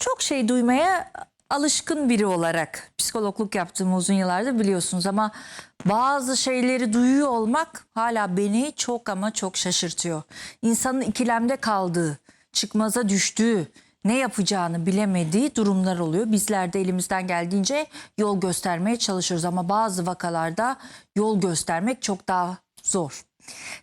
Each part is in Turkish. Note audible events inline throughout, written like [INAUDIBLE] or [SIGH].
çok şey duymaya alışkın biri olarak psikologluk yaptığım uzun yıllardır biliyorsunuz ama bazı şeyleri duyuyor olmak hala beni çok ama çok şaşırtıyor. İnsanın ikilemde kaldığı, çıkmaza düştüğü, ne yapacağını bilemediği durumlar oluyor. Bizler de elimizden geldiğince yol göstermeye çalışıyoruz ama bazı vakalarda yol göstermek çok daha zor.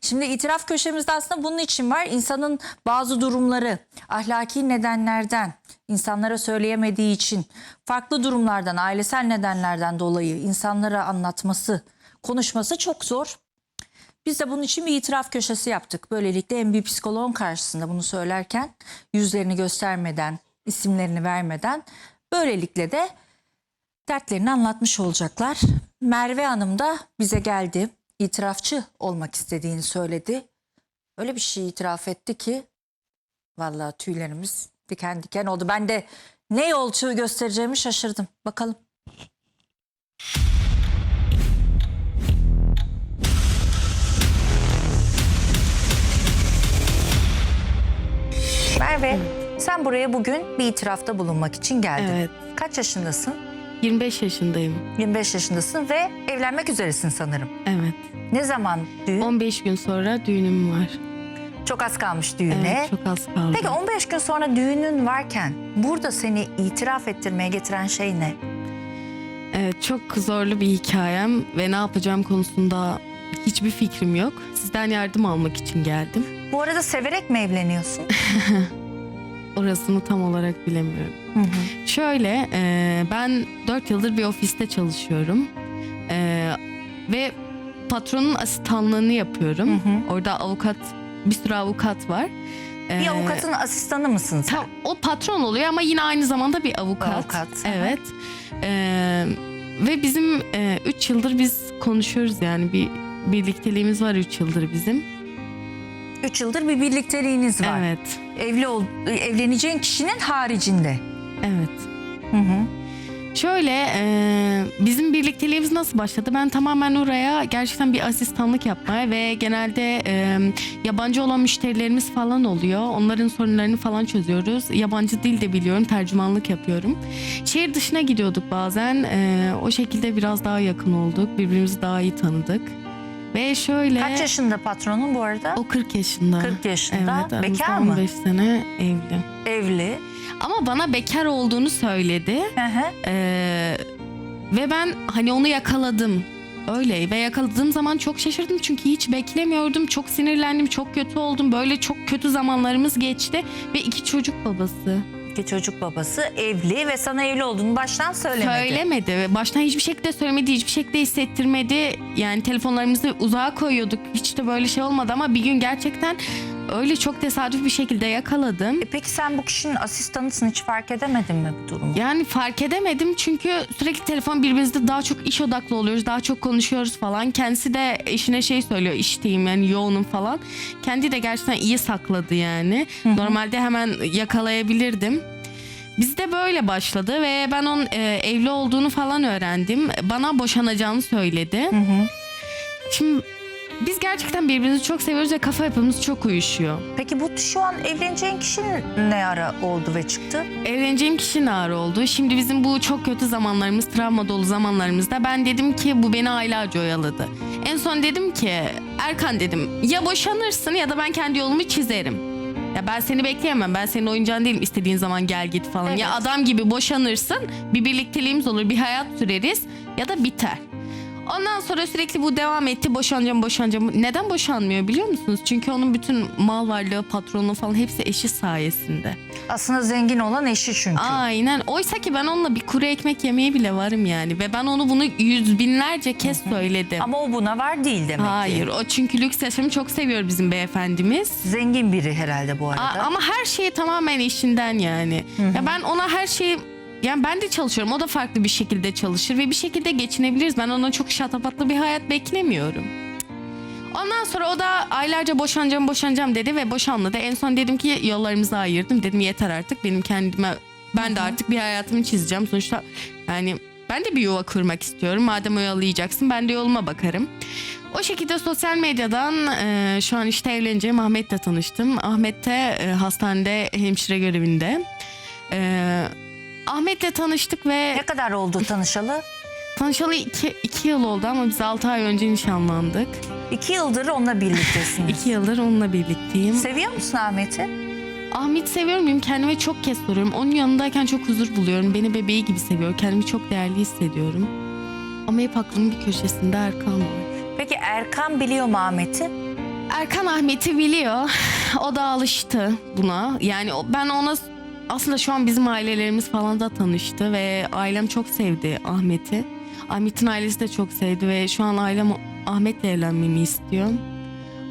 Şimdi itiraf köşemizde aslında bunun için var. İnsanın bazı durumları ahlaki nedenlerden, insanlara söyleyemediği için, farklı durumlardan, ailesel nedenlerden dolayı insanlara anlatması, konuşması çok zor. Biz de bunun için bir itiraf köşesi yaptık. Böylelikle en büyük psikoloğun karşısında bunu söylerken yüzlerini göstermeden, isimlerini vermeden böylelikle de dertlerini anlatmış olacaklar. Merve Hanım da bize geldi. İtirafçı olmak istediğini söyledi. Öyle bir şey itiraf etti ki vallahi tüylerimiz diken diken oldu. Ben de ne yolcu göstereceğimi şaşırdım. Bakalım. Merve, sen buraya bugün bir itirafta bulunmak için geldin. Evet. Kaç yaşındasın? 25 yaşındayım. 25 yaşındasın ve evlenmek üzeresin sanırım. Evet. Ne zaman düğün? 15 gün sonra düğünüm var. Çok az kalmış düğüne. Evet, çok az kaldı. Peki 15 gün sonra düğünün varken burada seni itiraf ettirmeye getiren şey ne? Evet, çok zorlu bir hikayem ve ne yapacağım konusunda hiçbir fikrim yok. Sizden yardım almak için geldim. Bu arada severek mi evleniyorsun? [LAUGHS] Orasını tam olarak bilemiyorum. Şöyle, e, ben 4 yıldır bir ofiste çalışıyorum. E, ve patronun asistanlığını yapıyorum. Hı hı. Orada avukat, bir sürü avukat var. Bir E, avukatın asistanı mısın sen? Tam o patron oluyor ama yine aynı zamanda bir avukat. Avukat. Evet. Ee, ve bizim 3 yıldır biz konuşuyoruz yani bir birlikteliğimiz var 3 yıldır bizim. 3 yıldır bir birlikteliğiniz var. Evet. Evli ol, evleneceğin kişinin haricinde. Evet. Hı hı. Şöyle e, bizim birlikteliğimiz nasıl başladı? Ben tamamen oraya gerçekten bir asistanlık yapmaya ve genelde e, yabancı olan müşterilerimiz falan oluyor. Onların sorunlarını falan çözüyoruz. Yabancı dil de biliyorum, tercümanlık yapıyorum. Şehir dışına gidiyorduk bazen. E, o şekilde biraz daha yakın olduk. Birbirimizi daha iyi tanıdık. Ve şöyle Kaç yaşında patronun bu arada? o 40 yaşında. 40 yaşında. Evet, Bekar mı? 15 sene evli. Evli. Ama bana bekar olduğunu söyledi. Ee, ve ben hani onu yakaladım. Öyle ve yakaladığım zaman çok şaşırdım çünkü hiç beklemiyordum. Çok sinirlendim, çok kötü oldum. Böyle çok kötü zamanlarımız geçti ve iki çocuk babası. İki çocuk babası evli ve sana evli olduğunu baştan söylemedi. Söylemedi ve baştan hiçbir şekilde söylemedi, hiçbir şekilde hissettirmedi. Yani telefonlarımızı uzağa koyuyorduk. Hiç de böyle şey olmadı ama bir gün gerçekten öyle çok tesadüf bir şekilde yakaladım. E peki sen bu kişinin asistanısın hiç fark edemedin mi bu durumu? Yani fark edemedim çünkü sürekli telefon birbirimizde daha çok iş odaklı oluyoruz. Daha çok konuşuyoruz falan. Kendisi de eşine şey söylüyor işteyim yani yoğunum falan. Kendi de gerçekten iyi sakladı yani. Normalde hemen yakalayabilirdim. Bizde böyle başladı ve ben onun e, evli olduğunu falan öğrendim. Bana boşanacağını söyledi. Şimdi biz gerçekten birbirimizi çok seviyoruz ve kafa yapımız çok uyuşuyor. Peki bu şu an evleneceğin kişinin ne ara oldu ve çıktı? Evleneceğim kişi nar oldu. Şimdi bizim bu çok kötü zamanlarımız, travma dolu zamanlarımızda ben dedim ki bu beni aylarca oyaladı. En son dedim ki Erkan dedim ya boşanırsın ya da ben kendi yolumu çizerim. Ya ben seni bekleyemem. Ben senin oyuncağın değilim. İstediğin zaman gel git falan. Ya Evet. adam gibi boşanırsın. Bir birlikteliğimiz olur. Bir hayat süreriz. Ya da biter. Ondan sonra sürekli bu devam etti. Boşanacağım, boşanacağım. Neden boşanmıyor biliyor musunuz? Çünkü onun bütün mal varlığı, patronu falan hepsi eşi sayesinde. Aslında zengin olan eşi çünkü. Aynen. Oysa ki ben onunla bir kuru ekmek yemeye bile varım yani. Ve ben onu bunu yüz binlerce kez söyledim. Ama o buna var değil demek Hayır. ki. O çünkü lüks yaşamı çok seviyor bizim beyefendimiz. Zengin biri herhalde bu arada. A- ama her şeyi tamamen işinden yani. Ya ben ona her şeyi yani ben de çalışıyorum. O da farklı bir şekilde çalışır ve bir şekilde geçinebiliriz. Ben ona çok şatafatlı bir hayat beklemiyorum. Ondan sonra o da aylarca boşanacağım boşanacağım dedi ve boşanmadı. En son dedim ki yollarımızı ayırdım. Dedim yeter artık benim kendime ben de artık bir hayatımı çizeceğim. Sonuçta yani ben de bir yuva kurmak istiyorum. Madem oyalayacaksın ben de yoluma bakarım. O şekilde sosyal medyadan e, şu an işte evleneceğim Ahmet'le tanıştım. Ahmet de e, hastanede hemşire görevinde. E, Ahmet'le tanıştık ve Ne kadar oldu tanışalı? tanışalı iki, iki yıl oldu ama biz 6 ay önce nişanlandık. İki yıldır onunla birliktesiniz. İki yıldır onunla birlikteyim. Seviyor musun Ahmet'i? Ahmet seviyorum muyum? Kendime çok kez soruyorum. Onun yanındayken çok huzur buluyorum. Beni bebeği gibi seviyor. Kendimi çok değerli hissediyorum. Ama hep aklımın bir köşesinde Erkan var. Peki Erkan biliyor mu Ahmet'i? Erkan Ahmet'i biliyor. [LAUGHS] O da alıştı buna. Yani o- ben ona aslında şu an bizim ailelerimiz falan da tanıştı ve ailem çok sevdi Ahmet'i. Ahmet'in ailesi de çok sevdi ve şu an ailem Ahmet'le evlenmemi istiyor.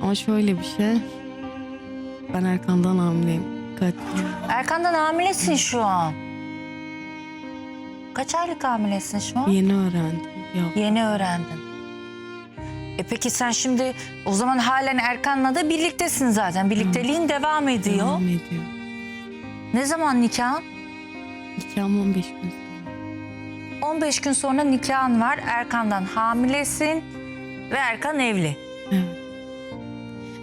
Ama şöyle bir şey. Ben Erkan'dan hamileyim. Kaç? Erkan'dan hamilesin şu an. Kaç aylık hamilesin şu an? Yeni öğrendim. Ya, Yeni öğrendin. E peki sen şimdi o zaman halen Erkan'la da birliktesin zaten. Birlikteliğin devam ediyor. devam ediyor. Ne zaman nikahın? Nikahım 15 gün sonra. 15 gün sonra nikahın var. Erkan'dan hamilesin ve Erkan evli. Evet.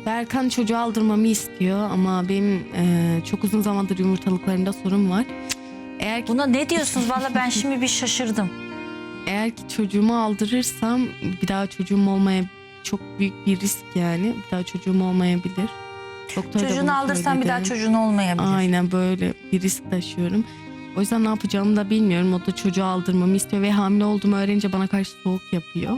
Ve Erkan çocuğu aldırmamı istiyor ama benim e, çok uzun zamandır yumurtalıklarında sorun var. Eğer ki, Buna ne diyorsunuz? Valla ben şimdi bir şaşırdım. eğer ki çocuğumu aldırırsam bir daha çocuğum olmaya çok büyük bir risk yani. Bir daha çocuğum olmayabilir. Doktor da bunu Çocuğunu aldırsan bir daha çocuğun olmayabilir. Aynen böyle bir risk taşıyorum. O yüzden ne yapacağımı da bilmiyorum. O da çocuğu aldırmamı istiyor ve hamile olduğumu öğrenince bana karşı soğuk yapıyor.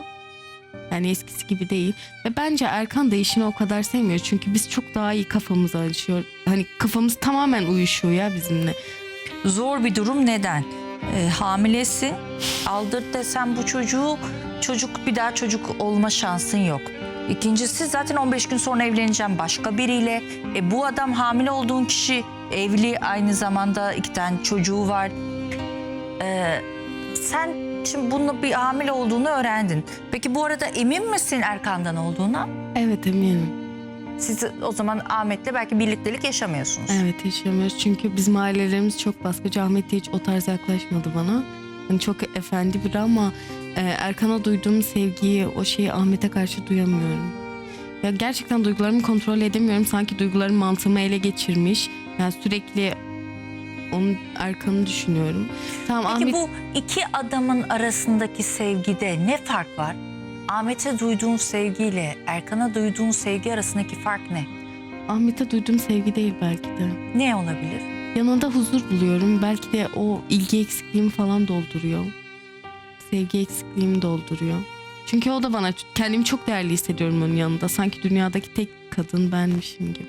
Yani eskisi gibi değil. Ve bence Erkan da işini o kadar sevmiyor. Çünkü biz çok daha iyi kafamız alışıyor. Hani kafamız tamamen uyuşuyor ya bizimle. Zor bir durum neden? Ee, hamilesi aldır desem bu çocuğu çocuk bir daha çocuk olma şansın yok. İkincisi zaten 15 gün sonra evleneceğim başka biriyle. E, bu adam hamile olduğun kişi evli aynı zamanda iki tane çocuğu var. Ee, sen şimdi bununla bir hamile olduğunu öğrendin. Peki bu arada emin misin Erkan'dan olduğuna? Evet eminim. Siz o zaman Ahmet'le belki birliktelik yaşamıyorsunuz. Evet yaşamıyoruz. Çünkü bizim ailelerimiz çok baskıcı. Ahmet de hiç o tarz yaklaşmadı bana. Hani çok efendi biri ama e, Erkan'a duyduğum sevgiyi, o şeyi Ahmet'e karşı duyamıyorum. Ya gerçekten duygularımı kontrol edemiyorum. Sanki duygularım mantığımı ele geçirmiş. Yani sürekli onun Erkan'ı düşünüyorum. Tamam Peki Ahmet bu iki adamın arasındaki sevgide ne fark var? Ahmet'e duyduğun sevgiyle Erkan'a duyduğun sevgi arasındaki fark ne? Ahmet'e duyduğum sevgi değil belki de. Ne olabilir? Yanında huzur buluyorum. Belki de o ilgi eksikliğimi falan dolduruyor. Sevgi eksikliğimi dolduruyor. Çünkü o da bana kendimi çok değerli hissediyorum onun yanında. Sanki dünyadaki tek kadın benmişim gibi.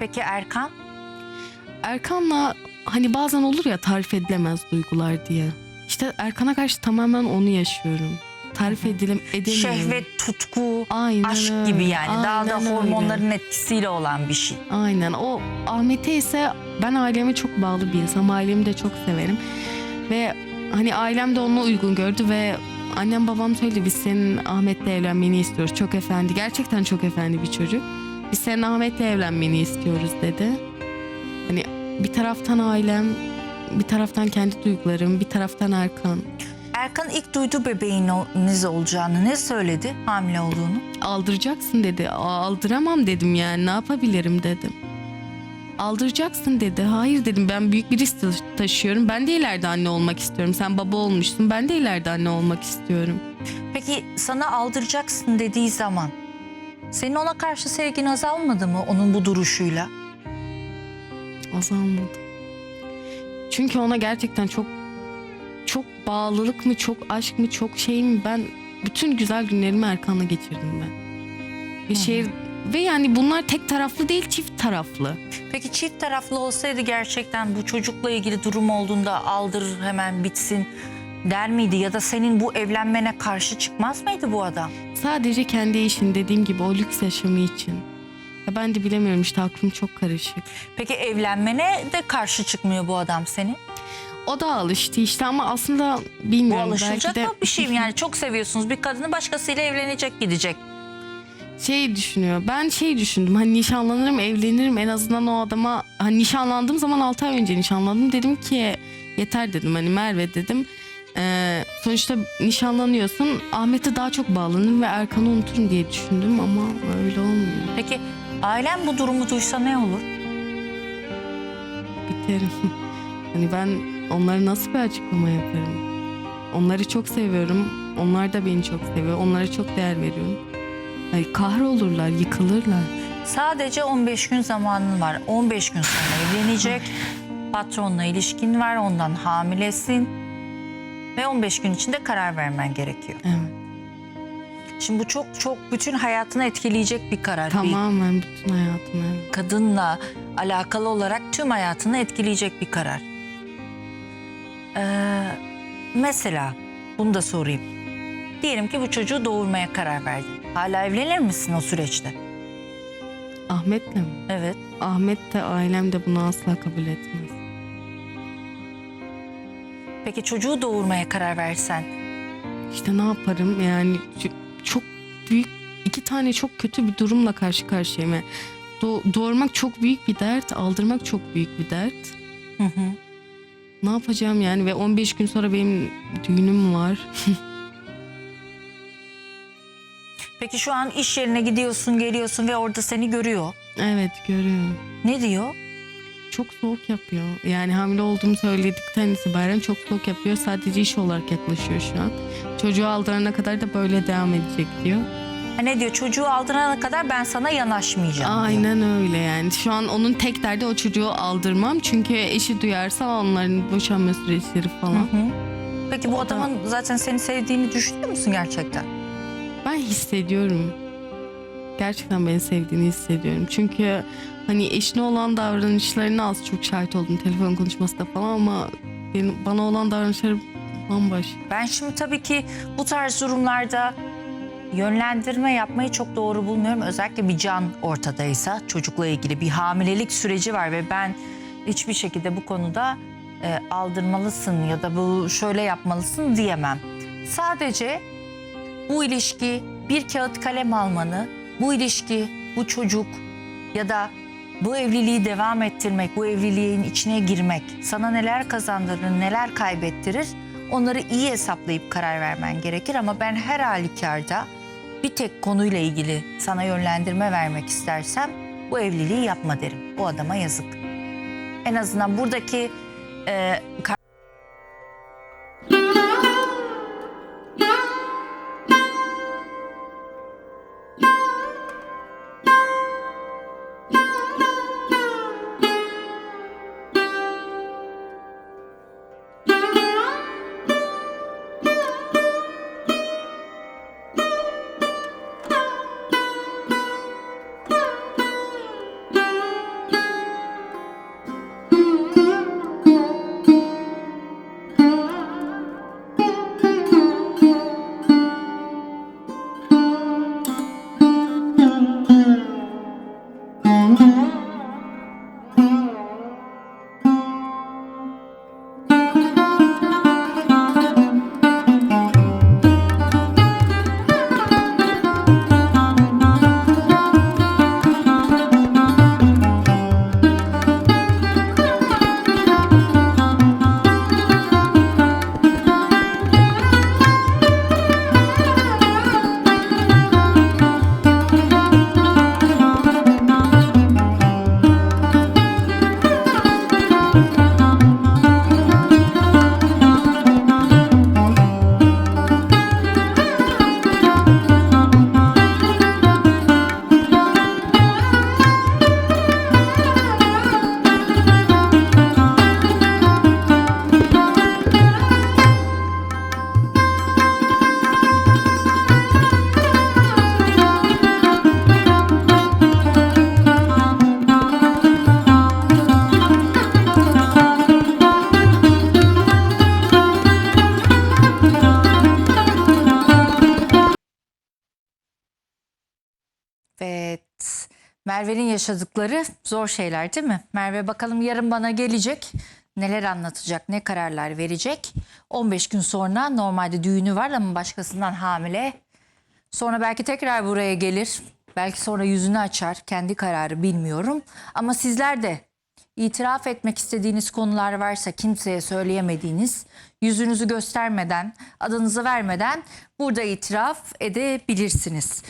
Peki Erkan? Erkan'la hani bazen olur ya tarif edilemez duygular diye. İşte Erkan'a karşı tamamen onu yaşıyorum. Tarif edilem edemiyorum. Şehvet, tutku, Aynen aşk öyle. gibi yani. Daha da Aynen öyle. hormonların etkisiyle olan bir şey. Aynen o Ahmet'e ise ben aileme çok bağlı bir insanım. Ailemi de çok severim. Ve hani ailem de onu uygun gördü ve annem babam söyledi biz senin Ahmet'le evlenmeni istiyoruz. Çok efendi. Gerçekten çok efendi bir çocuk. Biz senin Ahmet'le evlenmeni istiyoruz dedi. Hani bir taraftan ailem, bir taraftan kendi duygularım, bir taraftan Erkan. Erkan ilk duydu bebeğiniz olacağını ne söyledi hamile olduğunu? Aldıracaksın dedi. Aldıramam dedim yani ne yapabilirim dedim. Aldıracaksın dedi. Hayır dedim ben büyük bir risk ta- taşıyorum. Ben de ileride anne olmak istiyorum. Sen baba olmuşsun. Ben de ileride anne olmak istiyorum. Peki sana aldıracaksın dediği zaman senin ona karşı sevgin azalmadı mı onun bu duruşuyla? Azalmadı. Çünkü ona gerçekten çok çok bağlılık mı, çok aşk mı, çok şey mi ben bütün güzel günlerimi Erkan'la geçirdim ben. Bir şey ve yani bunlar tek taraflı değil çift taraflı. Peki çift taraflı olsaydı gerçekten bu çocukla ilgili durum olduğunda aldır hemen bitsin der miydi? Ya da senin bu evlenmene karşı çıkmaz mıydı bu adam? Sadece kendi işin dediğim gibi o lüks yaşamı için. Ya ben de bilemiyorum işte aklım çok karışık. Peki evlenmene de karşı çıkmıyor bu adam senin? O da alıştı işte ama aslında Bu bilmiyorum. alışılacak belki de bir şey mi? Yani [LAUGHS] çok seviyorsunuz bir kadını başkasıyla evlenecek gidecek. Şey düşünüyor. Ben şey düşündüm. Hani nişanlanırım, evlenirim en azından o adama. Hani nişanlandığım zaman 6 ay önce nişanlandım. Dedim ki yeter dedim. Hani Merve dedim. Ee, sonuçta nişanlanıyorsun. Ahmet'e daha çok bağlanırım ve Erkan'ı unuturum diye düşündüm ama öyle olmuyor. Peki ailen bu durumu duysa ne olur? Biterim. [LAUGHS] Hani ben onlara nasıl bir açıklama yaparım? Onları çok seviyorum. Onlar da beni çok seviyor. Onlara çok değer veriyorum. Hani kahrolurlar, yıkılırlar. Sadece 15 gün zamanın var. 15 gün sonra evlenecek. Patronla ilişkin var. Ondan hamilesin. Ve 15 gün içinde karar vermen gerekiyor. Evet. Şimdi bu çok çok bütün hayatını etkileyecek bir karar. Tamamen bütün hayatım. Evet. kadınla alakalı olarak tüm hayatını etkileyecek bir karar. Ee, mesela bunu da sorayım. Diyelim ki bu çocuğu doğurmaya karar verdin. Hala evlenir misin o süreçte? Ahmet'le mi? Evet. Ahmet de ailem de bunu asla kabul etmez. Peki çocuğu doğurmaya karar versen İşte ne yaparım yani çok büyük iki tane çok kötü bir durumla karşı karşıyayım. Yani Do- doğurmak çok büyük bir dert, aldırmak çok büyük bir dert. Hı hı. Ne yapacağım yani ve 15 gün sonra benim düğünüm var. [LAUGHS] Peki şu an iş yerine gidiyorsun, geliyorsun ve orada seni görüyor. evet görüyorum. Ne diyor? Çok soğuk yapıyor. Yani hamile olduğumu söyledikten itibaren çok soğuk yapıyor. Sadece iş olarak yaklaşıyor şu an. Çocuğu aldırana kadar da böyle devam edecek diyor. Ha ne diyor? Çocuğu aldırana kadar ben sana yanaşmayacağım. diyor. Aynen öyle yani. Şu an onun tek derdi o çocuğu aldırmam. Çünkü eşi duyarsa onların boşanma süreçleri falan. Peki bu adamın zaten seni sevdiğini düşünüyor musun gerçekten? Ben hissediyorum. Gerçekten beni sevdiğini hissediyorum. Çünkü hani eşine olan davranışlarına az çok şahit oldum telefon konuşmasında falan ama benim, bana olan davranışları bambaşka. Ben şimdi tabii ki bu tarz durumlarda yönlendirme yapmayı çok doğru bulmuyorum. Özellikle bir can ortadaysa çocukla ilgili bir hamilelik süreci var ve ben hiçbir şekilde bu konuda e, aldırmalısın ya da bu şöyle yapmalısın diyemem. Sadece bu ilişki bir kağıt kalem almanı, bu ilişki, bu çocuk ya da bu evliliği devam ettirmek, bu evliliğin içine girmek sana neler kazandırır, neler kaybettirir onları iyi hesaplayıp karar vermen gerekir ama ben her halükarda bir tek konuyla ilgili sana yönlendirme vermek istersem bu evliliği yapma derim. O adama yazık. En azından buradaki e, Merve'nin yaşadıkları zor şeyler değil mi? Merve bakalım yarın bana gelecek. Neler anlatacak, ne kararlar verecek. 15 gün sonra normalde düğünü var ama başkasından hamile. Sonra belki tekrar buraya gelir. Belki sonra yüzünü açar. Kendi kararı bilmiyorum. Ama sizler de itiraf etmek istediğiniz konular varsa kimseye söyleyemediğiniz, yüzünüzü göstermeden, adınızı vermeden burada itiraf edebilirsiniz.